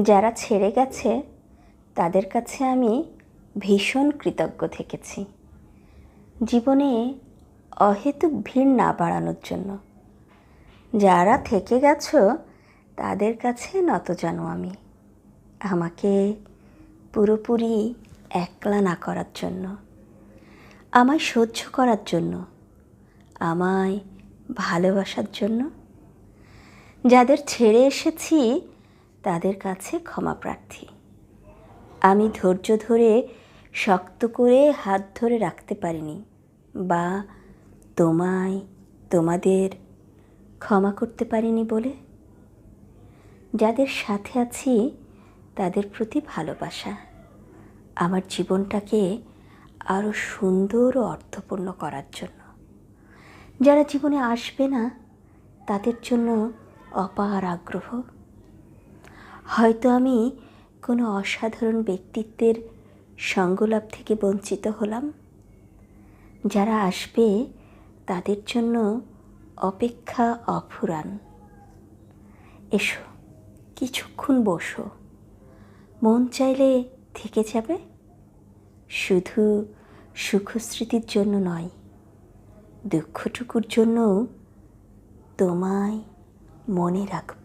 যারা ছেড়ে গেছে, তাদের কাছে আমি ভীষণ কৃতজ্ঞ থেকেছি। জীবনে অহেতুক ভিড় না বাড়ানোর জন্য। যারা থেকে গেছো, তাদের কাছে নত জানো আমি। আমাকে পুরোপুরি একলা না করার জন্য। আমায় সহ্য করার জন্য। আমায় ভালোবাসার জন্য। যাদের ছেড়ে এসেছি তাদের কাছে ক্ষমা প্রার্থী। আমি ধৈর্য ধরে, শক্ত করে হাত ধরে রাখতে পারিনি বা তোমায়, তোমাদের ক্ষমা করতে পারিনি বলে। যাদের সাথে আছি, তাদের প্রতি ভালোবাসা। আমার জীবনটাকে আরও সুন্দর ও অর্থপূর্ণ করার জন্য। যারা জীবনে আসবে না, তাদের জন্য অপার আগ্রহ। হয়তো আমি কোনো অসাধারণ ব্যক্তিত্বের সঙ্গলাভ থেকে বঞ্চিত হলাম। যারা আসবে তাদের জন্য অপেক্ষা অফুরান। এসো, কিছুক্ষণ বসো। মন চাইলে থেকে যাবে। শুধু সুখস্মৃতির জন্য নয়, দুঃখটুকুর জন্যও তোমায় মনে রাখব।